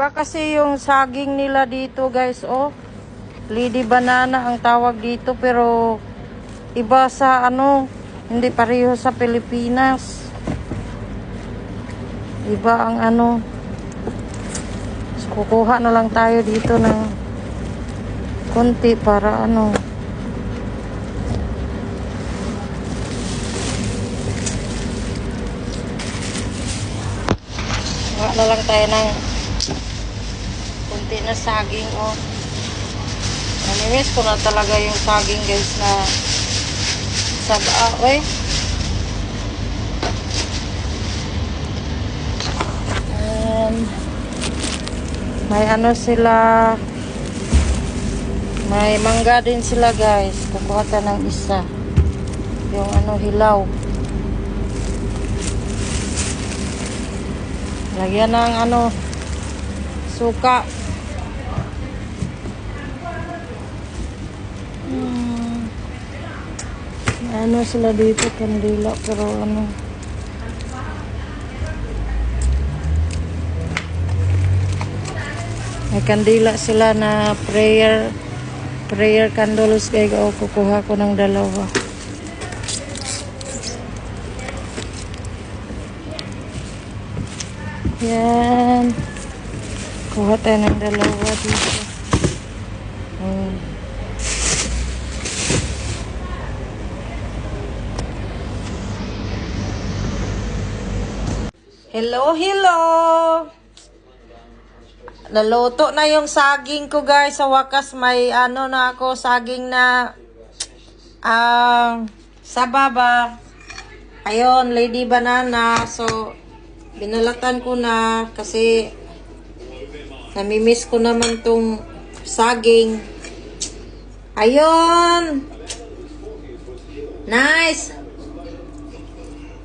Iba kasi yung saging nila dito guys, oh. Lady banana ang tawag dito pero iba sa ano, hindi pareho sa Pilipinas. Iba ang ano. So, kukuha na lang tayo dito ng konti para ano. Kuha na lang tayo ng kunti na saging, oh. Namimiss ko na talaga yung saging, guys, na saba, eh. And, may ano sila, may mangga din sila, guys. Kukuha tayo ng isa. Yung ano, hilaw. Lagyan ng ano, suka. Hmm. May Ano sila dito, kandila, pero ano. May kandila sila na prayer, prayer candles, kaya o kukuha ko ng dalawa. Yan. Kuha tayo ng dalawa dito. Hmm. Hello, hello! Naluto na yung saging ko guys. Sa wakas may ano na ako, saging na ah sa baba. Ayun, lady banana. So, binalatan ko na kasi namimiss ko naman tong saging. Ayun! Nice!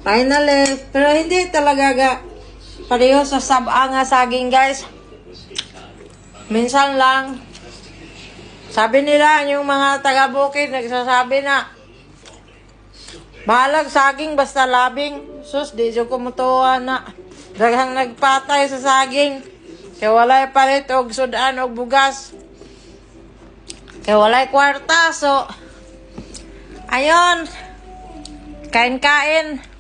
Finally, pero hindi talaga ga pareho sa saba nga saging guys. Minsan lang. Sabi nila, yung mga taga-bukid, nagsasabi na, balag saging basta labing. Sus, di siya kumutuwa na. Daghang nagpatay sa saging. Kaya walay palit og sudan og bugas. Kaya walay kwarta. So, ayun. Kain-kain.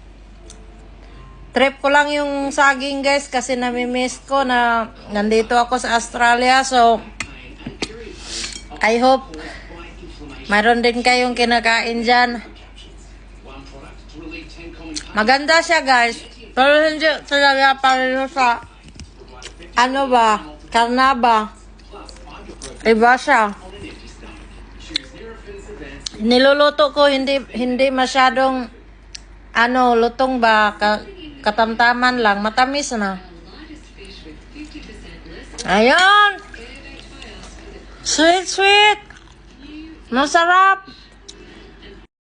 Trip ko lang yung saging guys kasi namimiss ko na nandito ako sa Australia. So, I hope mayroon din kayong kinakain dyan. Maganda siya guys. Pero hindi talaga pareho sa ano ba? Karnaba. Iba siya. Niluluto ko hindi hindi masyadong ano, lutong ba ka, katamtaman lang, matamis na. Ayun. Sweet, sweet. Masarap.